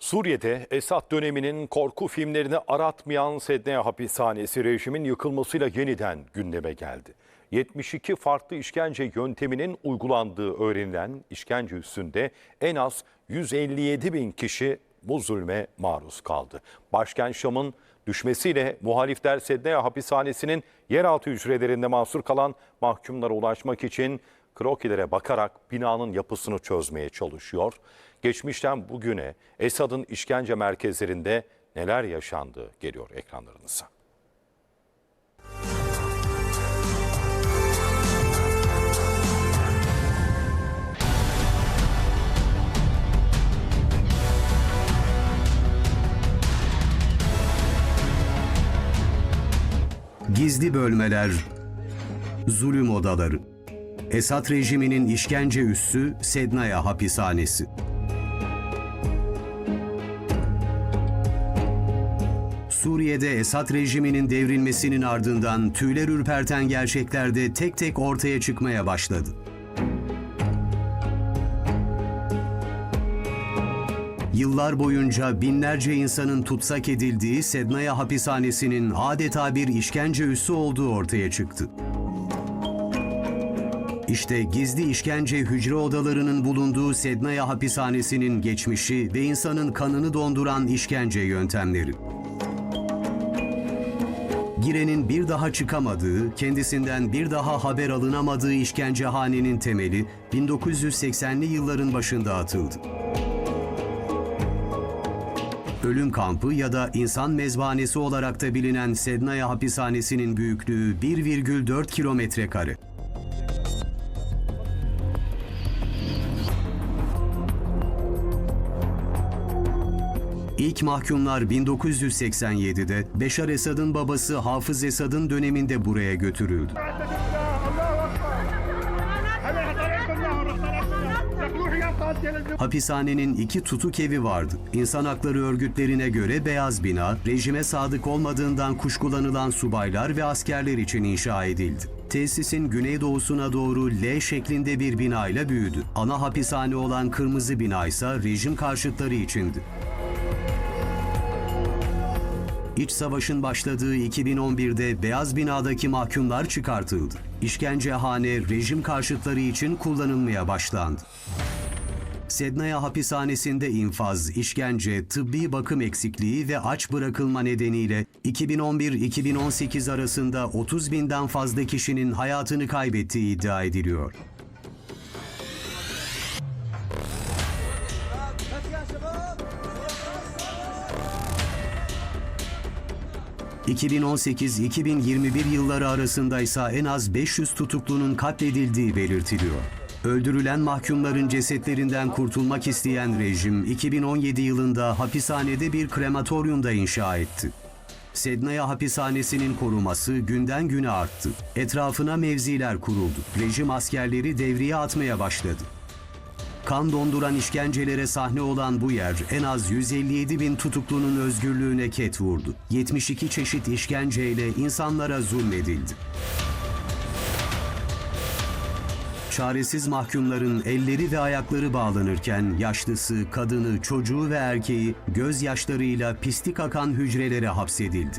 Suriye'de Esad döneminin korku filmlerini aratmayan Sedneye hapishanesi rejimin yıkılmasıyla yeniden gündeme geldi. 72 farklı işkence yönteminin uygulandığı öğrenilen işkence üstünde en az 157 bin kişi bu zulme maruz kaldı. Başkent Şam'ın düşmesiyle muhalifler Sedneye hapishanesinin yeraltı hücrelerinde mahsur kalan mahkumlara ulaşmak için krokilere bakarak binanın yapısını çözmeye çalışıyor. Geçmişten bugüne Esad'ın işkence merkezlerinde neler yaşandığı geliyor ekranlarınıza. Gizli bölmeler, zulüm odaları. Esad rejiminin işkence üssü Sednaya hapishanesi. Suriye'de Esad rejiminin devrilmesinin ardından tüyler ürperten gerçekler de tek tek ortaya çıkmaya başladı. Yıllar boyunca binlerce insanın tutsak edildiği Sednaya hapishanesinin adeta bir işkence üssü olduğu ortaya çıktı. İşte gizli işkence hücre odalarının bulunduğu Sednaya hapishanesinin geçmişi ve insanın kanını donduran işkence yöntemleri. Girenin bir daha çıkamadığı, kendisinden bir daha haber alınamadığı işkencehanenin temeli 1980'li yılların başında atıldı. Ölüm kampı ya da insan mezbahanesi olarak da bilinen Sednaya hapishanesinin büyüklüğü 1,4 kilometre kare. İlk mahkumlar 1987'de Beşar Esad'ın babası Hafız Esad'ın döneminde buraya götürüldü. Hapishanenin iki tutuk evi vardı. İnsan hakları örgütlerine göre beyaz bina, rejime sadık olmadığından kuşkulanılan subaylar ve askerler için inşa edildi. Tesisin güneydoğusuna doğru L şeklinde bir binayla büyüdü. Ana hapishane olan kırmızı bina ise rejim karşıtları içindi. İç savaşın başladığı 2011'de Beyaz Bina'daki mahkumlar çıkartıldı. İşkencehane rejim karşıtları için kullanılmaya başlandı. Sednaya hapishanesinde infaz, işkence, tıbbi bakım eksikliği ve aç bırakılma nedeniyle 2011-2018 arasında 30 binden fazla kişinin hayatını kaybettiği iddia ediliyor. ...2018-2021 yılları arasında ise en az 500 tutuklunun katledildiği belirtiliyor. Öldürülen mahkumların cesetlerinden kurtulmak isteyen rejim 2017 yılında hapishanede bir krematoryumda inşa etti. Sednaya hapishanesinin koruması günden güne arttı. Etrafına mevziler kuruldu. Rejim askerleri devriye atmaya başladı. Kan donduran işkencelere sahne olan bu yer en az 157 bin tutuklunun özgürlüğüne ket vurdu. 72 çeşit işkenceyle insanlara zulmedildi. Çaresiz mahkumların elleri ve ayakları bağlanırken yaşlısı, kadını, çocuğu ve erkeği gözyaşlarıyla pislik akan hücrelere hapsedildi.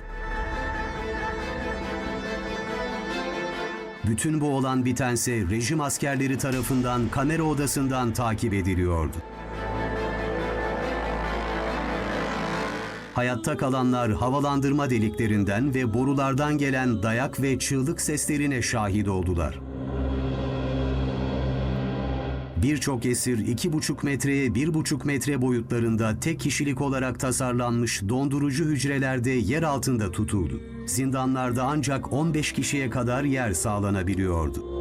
Bütün bu olan bitense rejim askerleri tarafından kamera odasından takip ediliyordu. Hayatta kalanlar havalandırma deliklerinden ve borulardan gelen dayak ve çığlık seslerine şahit oldular. Birçok esir 2,5 metreye 1,5 metre boyutlarında tek kişilik olarak tasarlanmış dondurucu hücrelerde yer altında tutuldu. Zindanlarda ancak 15 kişiye kadar yer sağlanabiliyordu.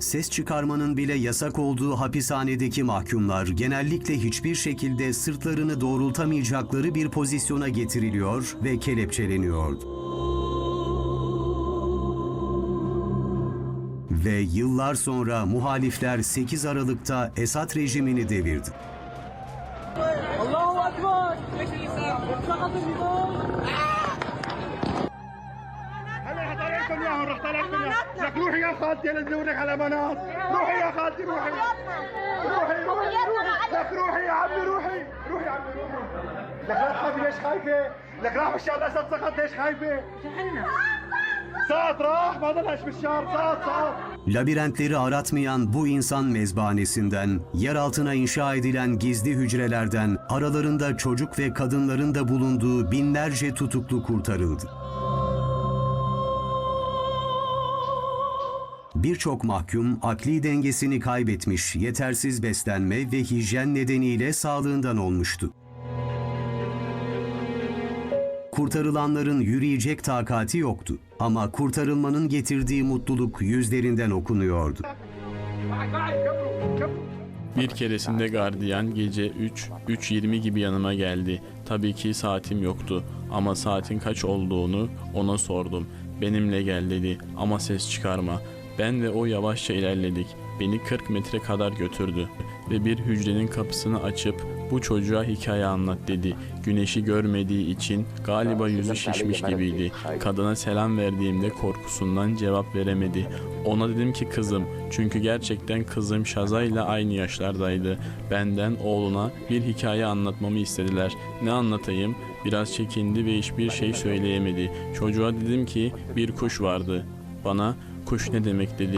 Ses çıkarmanın bile yasak olduğu hapishanedeki mahkumlar genellikle hiçbir şekilde sırtlarını doğrultamayacakları bir pozisyona getiriliyor ve kelepçeleniyordu. Ve yıllar sonra muhalifler 8 Aralık'ta Esad rejimini devirdi. الله اكبر سقط النظام هلا هطلعكم اياهم رح طلعكم اياهم لك روحي يا خالتي لنزورك على مناط روحي يا خالتي روحي روحي روحي روحي لك روحي يا عمي روحي لك لا تخافي ليش خايفه؟ لك راح بالشارع الاسد سقط ليش خايفه؟ سقط راح ما ضلش بالشارع سقط سقط Labirentleri aratmayan bu insan mezbahanesinden, yer altına inşa edilen gizli hücrelerden aralarında çocuk ve kadınların da bulunduğu binlerce tutuklu kurtarıldı. Birçok mahkum akli dengesini kaybetmiş, yetersiz beslenme ve hijyen nedeniyle sağlığından olmuştu. Kurtarılanların yürüyecek takati yoktu ama kurtarılmanın getirdiği mutluluk yüzlerinden okunuyordu. Bir keresinde gardiyan gece 3, 3.20 gibi yanıma geldi. Tabii ki saatim yoktu ama saatin kaç olduğunu ona sordum. Benimle gel dedi ama ses çıkarma. Ben ve o yavaşça ilerledik. Beni 40 metre kadar götürdü ve bir hücrenin kapısını açıp bu çocuğa hikaye anlat dedi. Güneşi görmediği için galiba yüzü şişmiş gibiydi. Kadına selam verdiğimde korkusundan cevap veremedi. Ona dedim ki kızım çünkü gerçekten kızım Şaza ile aynı yaşlardaydı. Benden oğluna bir hikaye anlatmamı istediler. Ne anlatayım? Biraz çekindi ve hiçbir şey söyleyemedi. Çocuğa dedim ki bir kuş vardı. Bana kuş ne demek dedi.